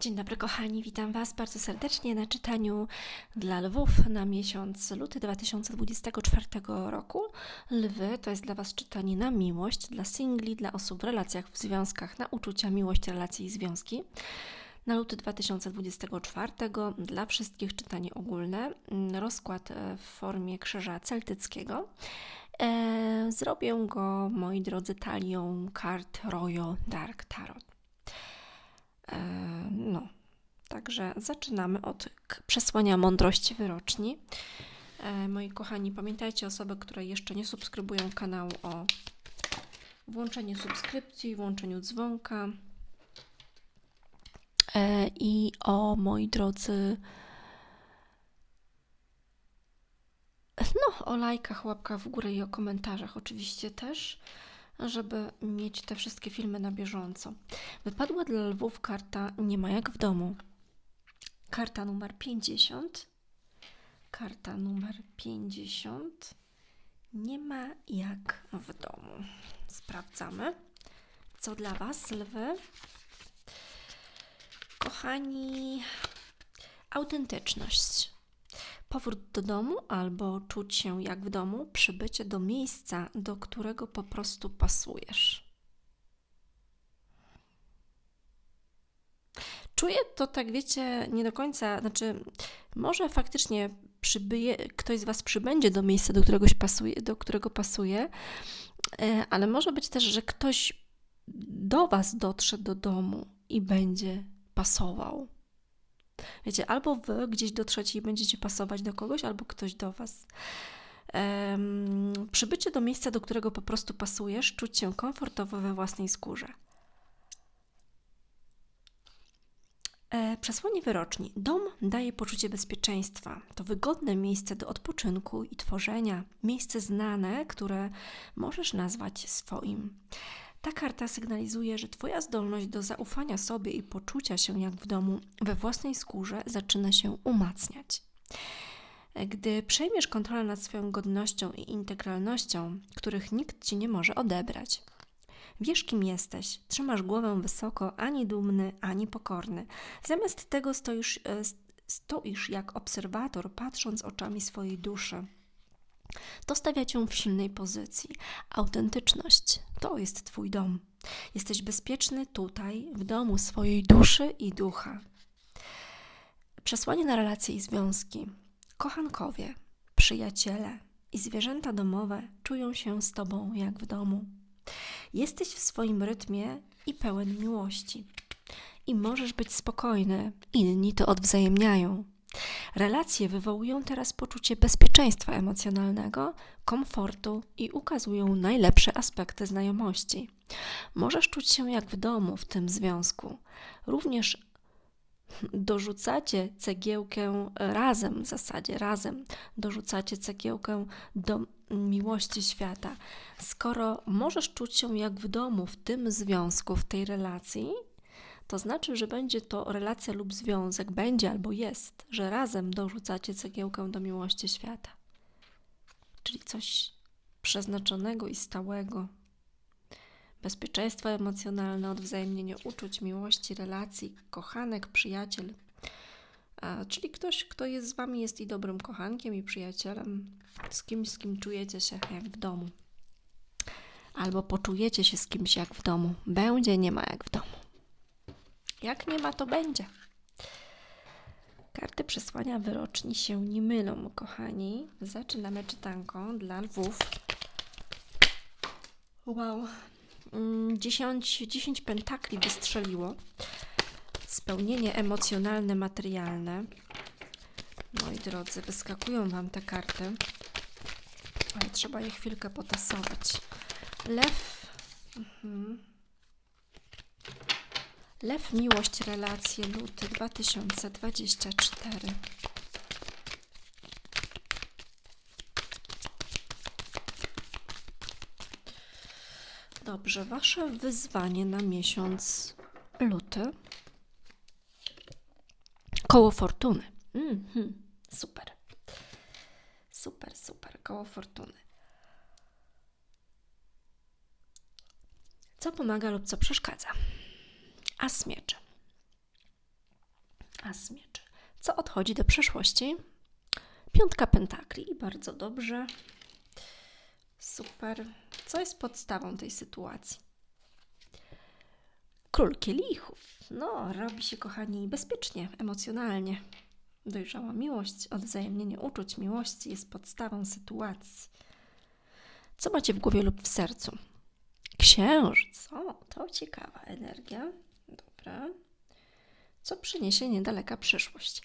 Dzień dobry kochani, witam Was bardzo serdecznie na czytaniu dla lwów na miesiąc luty 2024 roku. Lwy to jest dla Was czytanie na miłość, dla singli, dla osób w relacjach, w związkach, na uczucia, miłość, relacje i związki. Na luty 2024 dla wszystkich czytanie ogólne, rozkład e, w formie krzyża celtyckiego. E, zrobię go, moi drodzy, talią kart Royal Dark Tarot. E, no, także zaczynamy od przesłania mądrości wyroczni. E, moi kochani, pamiętajcie osoby, które jeszcze nie subskrybują kanału o włączeniu subskrypcji, włączeniu dzwonka. E, i o moi drodzy no o lajkach, łapkach w górę i o komentarzach oczywiście też żeby mieć te wszystkie filmy na bieżąco. Wypadła dla lwów karta Nie ma jak w domu. Karta numer 50. Karta numer 50. Nie ma jak w domu. Sprawdzamy, co dla Was, lwy. Kochani, autentyczność. Powrót do domu albo czuć się jak w domu, przybycie do miejsca, do którego po prostu pasujesz. Czuję to tak, wiecie, nie do końca, znaczy, może faktycznie przybyje, ktoś z Was przybędzie do miejsca, do, któregoś pasuje, do którego pasuje, e, ale może być też, że ktoś do Was dotrze do domu i będzie pasował. Wiecie, albo wy gdzieś do trzeciej będziecie pasować do kogoś, albo ktoś do was. Um, przybycie do miejsca, do którego po prostu pasujesz, czuć się komfortowo we własnej skórze. E, przesłanie wyroczni. Dom daje poczucie bezpieczeństwa. To wygodne miejsce do odpoczynku i tworzenia, miejsce znane, które możesz nazwać swoim. Ta karta sygnalizuje, że Twoja zdolność do zaufania sobie i poczucia się jak w domu we własnej skórze zaczyna się umacniać. Gdy przejmiesz kontrolę nad swoją godnością i integralnością, których nikt ci nie może odebrać. Wiesz, kim jesteś, trzymasz głowę wysoko, ani dumny, ani pokorny. Zamiast tego stoisz, e, stoisz jak obserwator, patrząc oczami swojej duszy to stawia cię w silnej pozycji. Autentyczność to jest Twój dom. Jesteś bezpieczny tutaj, w domu swojej duszy i ducha. Przesłanie na relacje i związki. Kochankowie, przyjaciele i zwierzęta domowe czują się z Tobą jak w domu. Jesteś w swoim rytmie i pełen miłości. I możesz być spokojny, inni to odwzajemniają. Relacje wywołują teraz poczucie bezpieczeństwa emocjonalnego, komfortu i ukazują najlepsze aspekty znajomości. Możesz czuć się jak w domu w tym związku. Również dorzucacie cegiełkę razem, w zasadzie razem dorzucacie cegiełkę do miłości świata. Skoro możesz czuć się jak w domu w tym związku, w tej relacji, to znaczy, że będzie to relacja lub związek, będzie albo jest, że razem dorzucacie cegiełkę do miłości świata. Czyli coś przeznaczonego i stałego. Bezpieczeństwo emocjonalne, odwzajemnienie uczuć, miłości, relacji, kochanek, przyjaciel. Czyli ktoś, kto jest z Wami, jest i dobrym kochankiem, i przyjacielem, z kimś, z kim czujecie się jak w domu. Albo poczujecie się z kimś jak w domu. Będzie, nie ma jak w domu. Jak nie ma, to będzie. Karty przesłania wyroczni się nie mylą, kochani. Zaczynamy czytanką dla lwów. Wow. 10, mm, 10 pentakli wystrzeliło. Spełnienie emocjonalne, materialne. Moi drodzy, wyskakują Wam te karty, ale trzeba je chwilkę potasować. Lew. Mhm. Lew, miłość, relacje, luty 2024. Dobrze, wasze wyzwanie na miesiąc luty. Koło fortuny. Mm. Super. Super, super. Koło fortuny. Co pomaga lub co przeszkadza? As mieczy. As mieczy. Co odchodzi do przeszłości? Piątka pentakli. Bardzo dobrze. Super. Co jest podstawą tej sytuacji? Król kielichów. No, robi się, kochani, bezpiecznie, emocjonalnie. Dojrzała miłość, odwzajemnienie uczuć miłości jest podstawą sytuacji. Co macie w głowie lub w sercu? Księżyc. O, to ciekawa energia. Co przyniesie niedaleka przyszłość?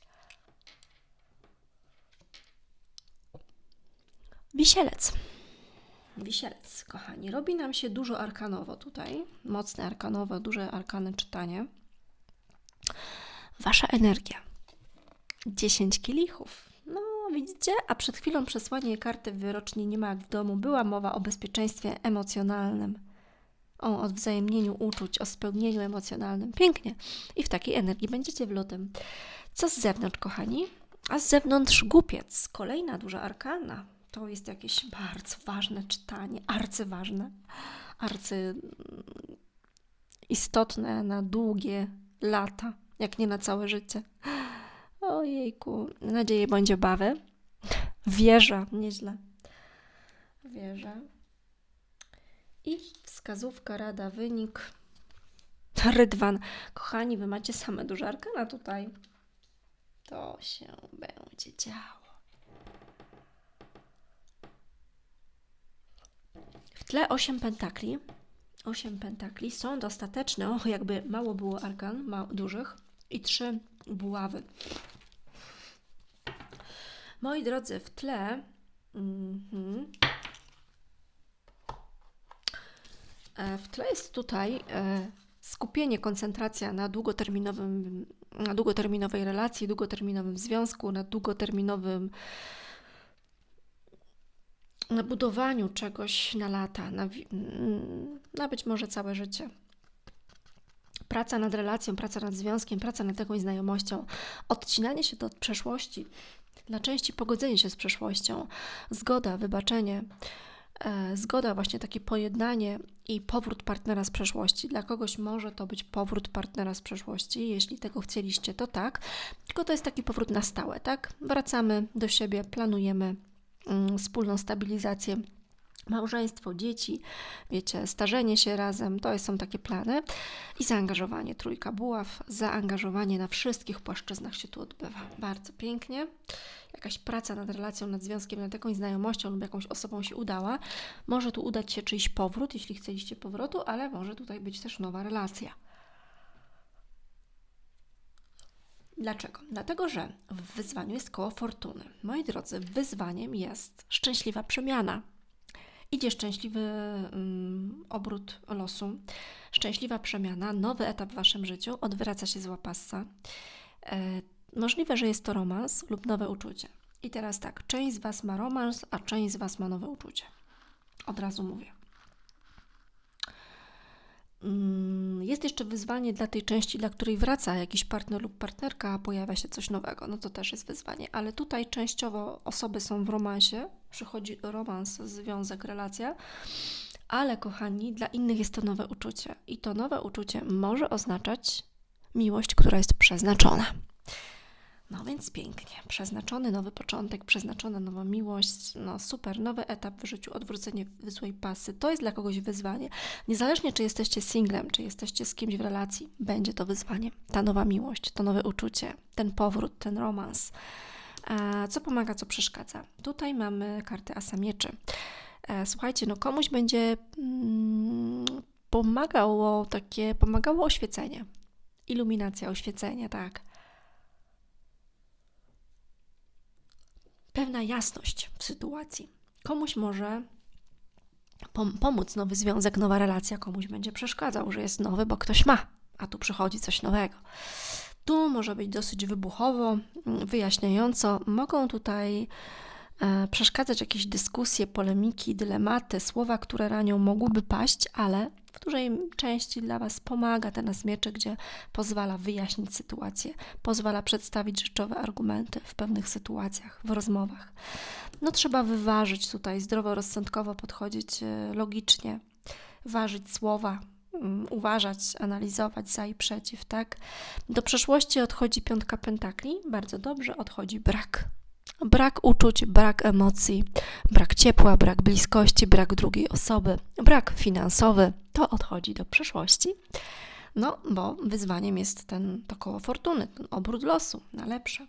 Wisielec. Wisielec, kochani. Robi nam się dużo arkanowo tutaj. Mocne arkanowo, duże arkany czytanie. Wasza energia. 10 kielichów. No, widzicie? A przed chwilą przesłanie karty wyroczni nie ma jak w domu. Była mowa o bezpieczeństwie emocjonalnym, o odwzajemnieniu uczuć, o spełnieniu emocjonalnym. Pięknie. I w takiej energii będziecie w lutym. Co z zewnątrz, kochani? A z zewnątrz głupiec. Kolejna duża arkana. To jest jakieś bardzo ważne czytanie, arcyważne, arcy istotne na długie lata, jak nie na całe życie. Ojejku, nadzieję będzie bawy. Wierzę, nieźle. Wierzę. I wskazówka, rada, wynik. Rydwan. Kochani, wy macie same duże arkana tutaj. To się będzie działo. W tle 8 pentakli. 8 pentakli są dostateczne. Och, jakby mało było arkan ma, dużych. I trzy buławy. Moi drodzy, w tle. Mm-hmm, w tle jest tutaj e, skupienie, koncentracja na długoterminowym, na długoterminowej relacji, długoterminowym związku, na długoterminowym na budowaniu czegoś na lata, na, na być może całe życie. Praca nad relacją, praca nad związkiem, praca nad jakąś znajomością, odcinanie się od przeszłości, dla części pogodzenie się z przeszłością, zgoda, wybaczenie, e, zgoda, właśnie takie pojednanie i powrót partnera z przeszłości. Dla kogoś może to być powrót partnera z przeszłości, jeśli tego chcieliście, to tak, tylko to jest taki powrót na stałe, tak? Wracamy do siebie, planujemy Mm, wspólną stabilizację małżeństwo, dzieci, wiecie, starzenie się razem, to są takie plany i zaangażowanie, trójka buław, zaangażowanie na wszystkich płaszczyznach się tu odbywa. Bardzo pięknie. Jakaś praca nad relacją, nad związkiem, nad jakąś znajomością lub jakąś osobą się udała. Może tu udać się czyjś powrót, jeśli chcieliście powrotu, ale może tutaj być też nowa relacja. Dlaczego? Dlatego, że w wyzwaniu jest koło fortuny. Moi drodzy, wyzwaniem jest szczęśliwa przemiana. Idzie szczęśliwy um, obrót losu, szczęśliwa przemiana, nowy etap w waszym życiu, odwraca się zła passa. E, możliwe, że jest to romans lub nowe uczucie. I teraz tak, część z was ma romans, a część z was ma nowe uczucie. Od razu mówię. Mm, jest jeszcze wyzwanie dla tej części, dla której wraca jakiś partner lub partnerka, pojawia się coś nowego. No to też jest wyzwanie, ale tutaj częściowo osoby są w romansie, przychodzi romans, związek, relacja, ale kochani, dla innych jest to nowe uczucie i to nowe uczucie może oznaczać miłość, która jest przeznaczona. No więc pięknie. Przeznaczony nowy początek, przeznaczona nowa miłość, no super, nowy etap w życiu, odwrócenie złej pasy. To jest dla kogoś wyzwanie. Niezależnie, czy jesteście singlem, czy jesteście z kimś w relacji, będzie to wyzwanie. Ta nowa miłość, to nowe uczucie, ten powrót, ten romans. A co pomaga, co przeszkadza? Tutaj mamy kartę Asa Mieczy. E, słuchajcie, no komuś będzie mm, pomagało takie, pomagało oświecenie. Iluminacja, oświecenie, tak pewna jasność w sytuacji. Komuś może pom pomóc nowy związek, nowa relacja, komuś będzie przeszkadzał, że jest nowy, bo ktoś ma, a tu przychodzi coś nowego. Tu może być dosyć wybuchowo, mm, wyjaśniająco. Mogą tutaj e, przeszkadzać jakieś dyskusje, polemiki, dylematy, słowa, które ranią mogłyby paść, ale w dużej części dla Was pomaga ten miecze, gdzie pozwala wyjaśnić sytuację, pozwala przedstawić rzeczowe argumenty w pewnych sytuacjach, w rozmowach. No trzeba wyważyć tutaj, zdroworozsądkowo podchodzić e, logicznie, ważyć słowa, mm, uważać, analizować za i przeciw, tak? Do przeszłości odchodzi piątka pentakli, bardzo dobrze, odchodzi brak. Brak uczuć, brak emocji, brak ciepła, brak bliskości, brak drugiej osoby, brak finansowy, to odchodzi do przeszłości. No, bo wyzwaniem jest ten, to koło fortuny, ten obrót losu na lepsze.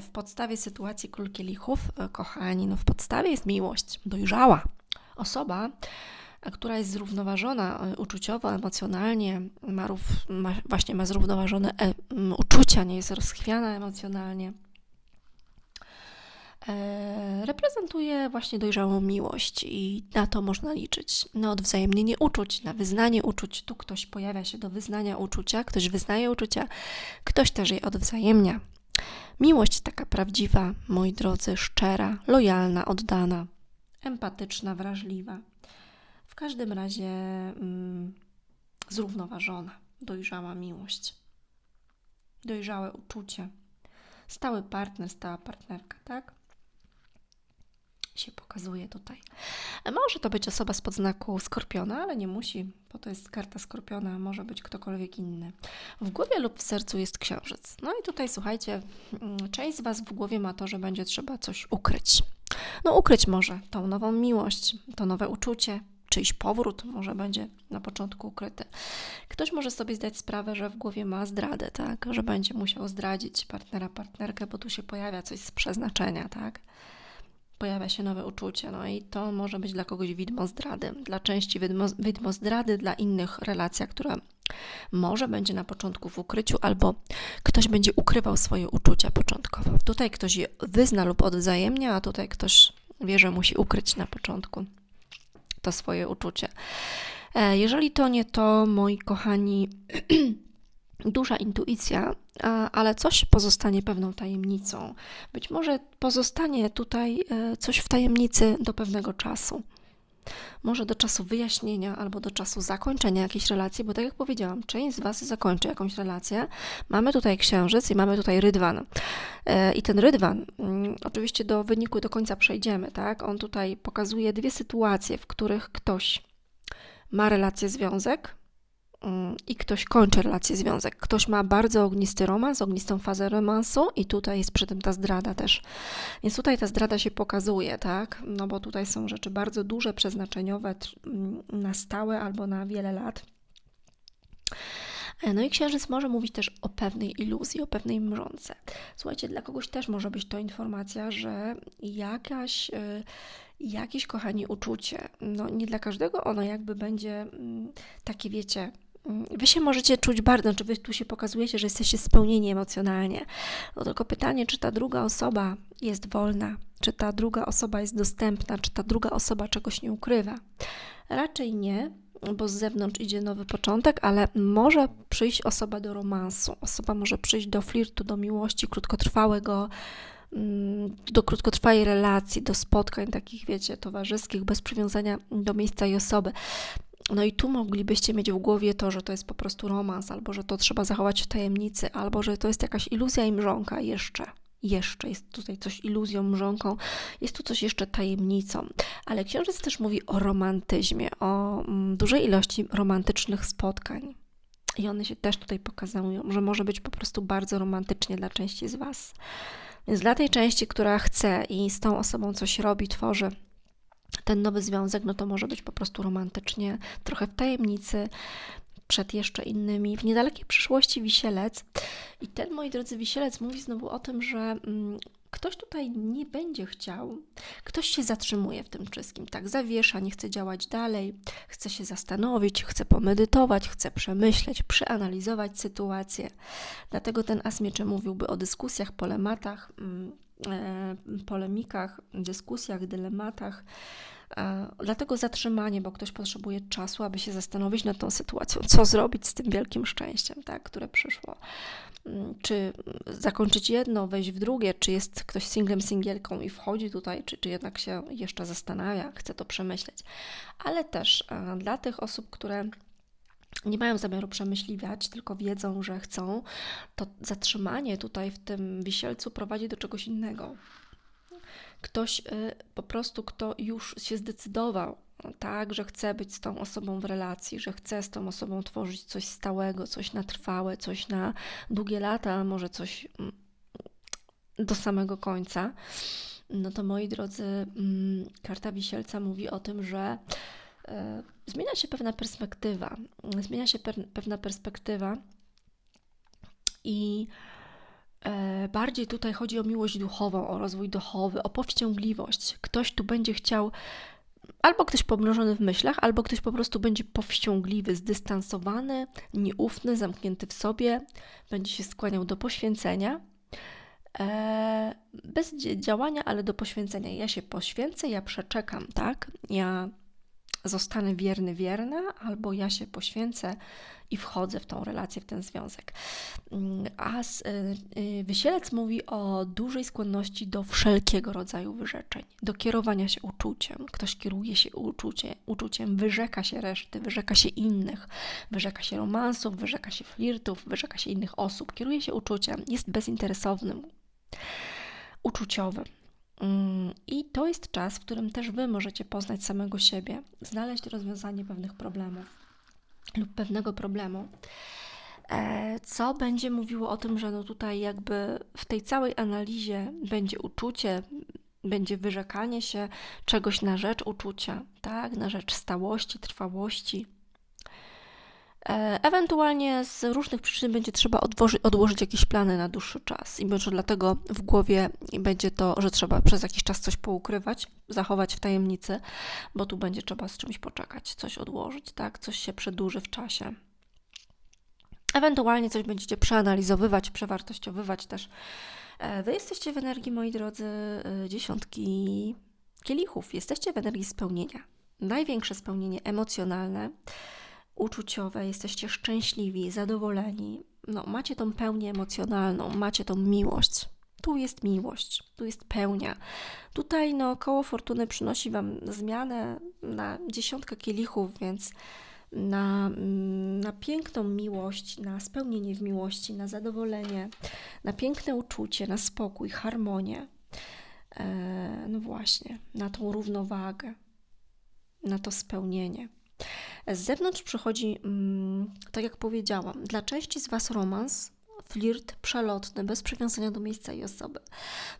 W podstawie sytuacji król kielichów, e, kochani, no w podstawie jest miłość, dojrzała osoba, e, która jest zrównoważona e, uczuciowo, emocjonalnie, ma, ma właśnie ma zrównoważone e, uczucia, nie jest rozchwiana emocjonalnie. E, reprezentuje właśnie dojrzałą miłość i na to można liczyć. Na odwzajemnienie uczuć, na wyznanie uczuć. Tu ktoś pojawia się do wyznania uczucia, ktoś wyznaje uczucia, ktoś też je odwzajemnia. Miłość taka prawdziwa, moi drodzy, szczera, lojalna, oddana, empatyczna, wrażliwa. W każdym razie mm, zrównoważona, dojrzała miłość, dojrzałe uczucie, stały partner, stała partnerka, tak? Się pokazuje tutaj. Może to być osoba z podznaku skorpiona, ale nie musi, bo to jest karta skorpiona, może być ktokolwiek inny. W głowie lub w sercu jest księżyc. No i tutaj słuchajcie, mm, część z Was w głowie ma to, że będzie trzeba coś ukryć. No ukryć może tą nową miłość, to nowe uczucie, czyjś powrót może będzie na początku ukryty. Ktoś może sobie zdać sprawę, że w głowie ma zdradę, tak? Że będzie musiał zdradzić partnera, partnerkę, bo tu się pojawia coś z przeznaczenia, tak? Pojawia się nowe uczucie. No i to może być dla kogoś widmo zdrady, dla części widmo, widmo zdrady, dla innych relacja, która może będzie na początku w ukryciu, albo ktoś będzie ukrywał swoje uczucia początkowo. Tutaj ktoś je wyzna lub odwzajemnia, a tutaj ktoś wie, że musi ukryć na początku to swoje uczucie. E, jeżeli to nie to, moi kochani, duża intuicja, ale coś pozostanie pewną tajemnicą. Być może pozostanie tutaj e, coś w tajemnicy do pewnego czasu. Może do czasu wyjaśnienia albo do czasu zakończenia jakiejś relacji, bo tak jak powiedziałam, część z Was zakończy jakąś relację. Mamy tutaj księżyc i mamy tutaj rydwan. E, I ten rydwan, mm, oczywiście do wyniku do końca przejdziemy, tak? On tutaj pokazuje dwie sytuacje, w których ktoś ma relację, związek, i ktoś kończy relację, związek. Ktoś ma bardzo ognisty romans, ognistą fazę romansu i tutaj jest przy tym ta zdrada też. Więc tutaj ta zdrada się pokazuje, tak? No bo tutaj są rzeczy bardzo duże, przeznaczeniowe, mm, na stałe albo na wiele lat. E, no i księżyc może mówić też o pewnej iluzji, o pewnej mrzące. Słuchajcie, dla kogoś też może być to informacja, że jakaś, e, jakieś, kochani, uczucie, no nie dla każdego ono jakby będzie mm, takie, wiecie, Wy się możecie czuć bardzo, czy wy tu się pokazujecie, że jesteście spełnieni emocjonalnie. No tylko pytanie, czy ta druga osoba jest wolna, czy ta druga osoba jest dostępna, czy ta druga osoba czegoś nie ukrywa. Raczej nie, bo z zewnątrz idzie nowy początek, ale może przyjść osoba do romansu, osoba może przyjść do flirtu, do miłości krótkotrwałego, mm, do krótkotrwałej relacji, do spotkań takich, wiecie, towarzyskich, bez przywiązania do miejsca i osoby. No i tu moglibyście mieć w głowie to, że to jest po prostu romans, albo że to trzeba zachować w tajemnicy, albo że to jest jakaś iluzja i mrzonka jeszcze. Jeszcze jest tutaj coś iluzją, mrzonką, jest tu coś jeszcze tajemnicą. Ale księżyc też mówi o romantyzmie, o mm, dużej ilości romantycznych spotkań. I one się też tutaj pokazują, że może być po prostu bardzo romantycznie dla części z Was. Więc dla tej części, która chce i z tą osobą coś robi, tworzy, ten nowy związek, no to może być po prostu romantycznie, trochę w tajemnicy, przed jeszcze innymi. W niedalekiej przyszłości wisielec. I ten, moi drodzy, wisielec mówi znowu o tym, że mm, ktoś tutaj nie będzie chciał, ktoś się zatrzymuje w tym wszystkim, tak zawiesza, nie chce działać dalej, chce się zastanowić, chce pomedytować, chce przemyśleć, przeanalizować sytuację. Dlatego ten as mieczy mówiłby o dyskusjach, polematach, mm, e, polemikach, dyskusjach, dylematach, Dlatego zatrzymanie, bo ktoś potrzebuje czasu, aby się zastanowić nad tą sytuacją, co zrobić z tym wielkim szczęściem, tak, które przyszło. Mm, czy zakończyć jedno, wejść w drugie, czy jest ktoś singlem, singielką i wchodzi tutaj, czy, czy jednak się jeszcze zastanawia, chce to przemyśleć. Ale też dla tych osób, które nie mają zamiaru przemyśliwać, tylko wiedzą, że chcą, to zatrzymanie tutaj w tym wisielcu prowadzi do czegoś innego ktoś y, po prostu, kto już się zdecydował tak, że chcę być z tą osobą w relacji, że chcę z tą osobą tworzyć coś stałego, coś na trwałe, coś na długie lata, a może coś mm, do samego końca, no to moi drodzy, mm, karta wisielca mówi o tym, że e, zmienia się pewna perspektywa. Zmienia się pewna perspektywa i bardziej tutaj chodzi o miłość duchową, o rozwój duchowy, o powściągliwość. Ktoś tu będzie chciał albo ktoś pomnożony w myślach, albo ktoś po prostu będzie powściągliwy, zdystansowany, nieufny, zamknięty w sobie, będzie się skłaniał do poświęcenia. E, bez działania, ale do poświęcenia. Ja się poświęcę, ja przeczekam, tak? Ja zostanę wierny, wierna, albo ja się poświęcę i wchodzę w tą relację, w ten związek. Mm, a y, y, Wysielec mówi o dużej skłonności do wszelkiego rodzaju wyrzeczeń, do kierowania się uczuciem. Ktoś kieruje się uczucie, uczuciem, wyrzeka się reszty, wyrzeka się innych, wyrzeka się romansów, wyrzeka się flirtów, wyrzeka się innych osób, kieruje się uczuciem, jest bezinteresownym, uczuciowym. Mm, I to jest czas, w którym też Wy możecie poznać samego siebie, znaleźć rozwiązanie pewnych problemów lub pewnego problemu, e, co będzie mówiło o tym, że no tutaj jakby w tej całej analizie będzie uczucie, będzie wyrzekanie się czegoś na rzecz uczucia, tak, na rzecz stałości, trwałości, ewentualnie z różnych przyczyn będzie trzeba odłożyć, odłożyć jakieś plany na dłuższy czas i może dlatego w głowie będzie to, że trzeba przez jakiś czas coś poukrywać, zachować w tajemnicy, bo tu będzie trzeba z czymś poczekać, coś odłożyć, tak? Coś się przedłuży w czasie. Ewentualnie coś będziecie przeanalizowywać, przewartościowywać też. E, wy jesteście w energii, moi drodzy, e, dziesiątki kielichów. Jesteście w energii spełnienia. Największe spełnienie emocjonalne uczuciowe, jesteście szczęśliwi, zadowoleni, no, macie tą pełnię emocjonalną, macie tą miłość. Tu jest miłość, tu jest pełnia. Tutaj no, koło fortuny przynosi Wam zmianę na dziesiątkę kielichów, więc na, na piękną miłość, na spełnienie w miłości, na zadowolenie, na piękne uczucie, na spokój, harmonię. E, no właśnie, na tą równowagę, na to spełnienie. Z zewnątrz przychodzi, mm, tak jak powiedziałam, dla części z Was romans, flirt przelotny, bez przywiązania do miejsca i osoby.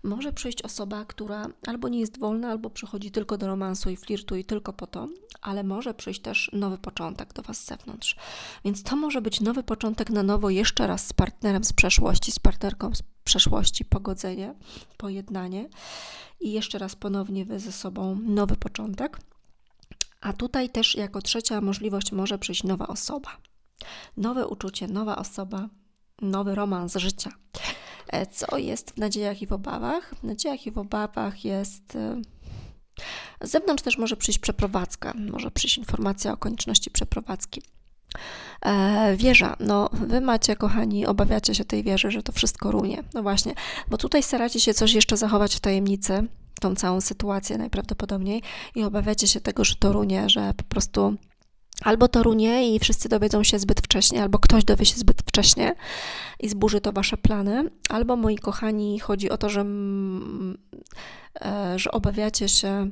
Może przyjść osoba, która albo nie jest wolna, albo przychodzi tylko do romansu i flirtu i tylko po to, ale może przyjść też nowy początek do Was z zewnątrz. Więc to może być nowy początek na nowo, jeszcze raz z partnerem z przeszłości, z partnerką z przeszłości, pogodzenie, pojednanie i jeszcze raz ponownie Wy ze sobą nowy początek. A tutaj też jako trzecia możliwość może przyjść nowa osoba. Nowe uczucie, nowa osoba, nowy romans życia. E, co jest w nadziejach i w obawach? W nadziejach i w obawach jest. E, z zewnątrz też może przyjść przeprowadzka, może przyjść informacja o konieczności przeprowadzki. E, wieża. No, wy macie, kochani, obawiacie się tej wieży, że to wszystko runie. No właśnie, bo tutaj staracie się coś jeszcze zachować w tajemnicy, tą całą sytuację najprawdopodobniej i obawiacie się tego, że to runie, że po prostu albo to runie i wszyscy dowiedzą się zbyt wcześnie, albo ktoś dowie się zbyt wcześnie i zburzy to wasze plany, albo moi kochani, chodzi o to, że, e, że obawiacie się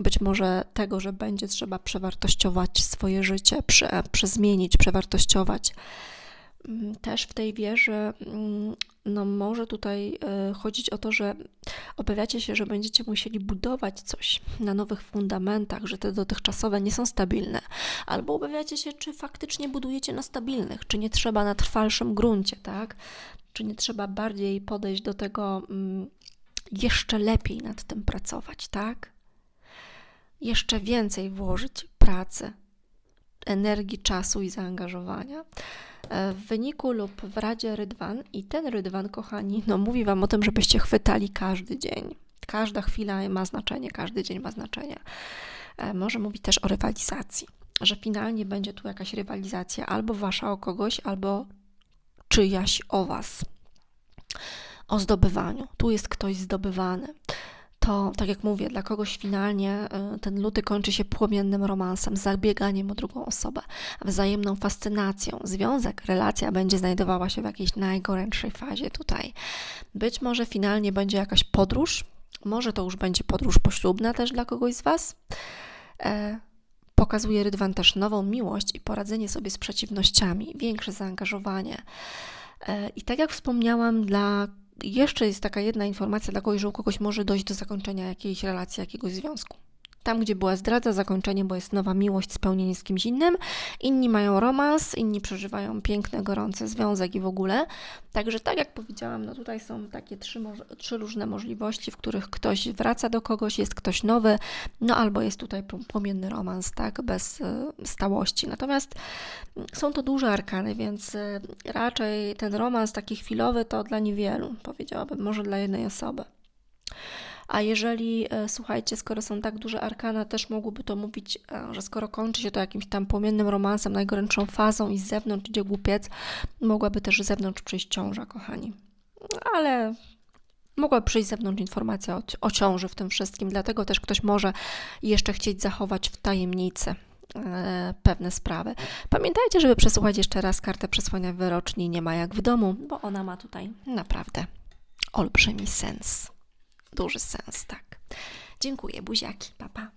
być może tego, że będzie trzeba przewartościować swoje życie, prze, przezmienić, przewartościować. Mm, też w tej wierze mm, no może tutaj e, chodzić o to, że obawiacie się, że będziecie musieli budować coś na nowych fundamentach, że te dotychczasowe nie są stabilne, albo obawiacie się, czy faktycznie budujecie na stabilnych, czy nie trzeba na trwalszym gruncie, tak? Czy nie trzeba bardziej podejść do tego mm, jeszcze lepiej nad tym pracować, tak? Jeszcze więcej włożyć pracy, energii, czasu i zaangażowania. E, w wyniku lub w Radzie Rydwan i ten Rydwan, kochani, no mówi Wam o tym, żebyście chwytali każdy dzień. Każda chwila ma znaczenie, każdy dzień ma znaczenie. E, może mówić też o rywalizacji, że finalnie będzie tu jakaś rywalizacja albo Wasza o kogoś, albo czyjaś o Was. O zdobywaniu. Tu jest ktoś zdobywany to, tak jak mówię, dla kogoś finalnie y, ten luty kończy się płomiennym romansem, zabieganiem o drugą osobę, wzajemną fascynacją. Związek, relacja będzie znajdowała się w jakiejś najgorętszej fazie tutaj. Być może finalnie będzie jakaś podróż, może to już będzie podróż poślubna też dla kogoś z Was. E, Pokazuje Rydwan też nową miłość i poradzenie sobie z przeciwnościami, większe zaangażowanie. E, I tak jak wspomniałam, dla jeszcze jest taka jedna informacja dla kogoś, że u kogoś może dojść do zakończenia jakiejś relacji, jakiegoś związku. Tam, gdzie była zdradza, zakończenie, bo jest nowa miłość, spełnienie z kimś innym. Inni mają romans, inni przeżywają piękny, gorący związek i w ogóle. Także tak jak powiedziałam, no tutaj są takie trzy, trzy różne możliwości, w których ktoś wraca do kogoś, jest ktoś nowy, no albo jest tutaj pł- płomienny romans, tak, bez y, stałości. Natomiast mm, są to duże arkany, więc y, raczej ten romans taki chwilowy to dla niewielu, powiedziałabym, może dla jednej osoby. A jeżeli, e, słuchajcie, skoro są tak duże arkana, też mogłoby to mówić, e, że skoro kończy się to jakimś tam płomiennym romansem, najgorętszą fazą i z zewnątrz idzie głupiec, mogłaby też z zewnątrz przyjść ciąża, kochani. Ale mogłaby przyjść z zewnątrz informacja o, o ciąży w tym wszystkim, dlatego też ktoś może jeszcze chcieć zachować w tajemnicy e, pewne sprawy. Pamiętajcie, żeby przesłuchać jeszcze raz kartę przesłania wyroczni Nie ma jak w domu, bo ona ma tutaj naprawdę olbrzymi sens. Duży sens, tak. Dziękuję, buziaki, papa.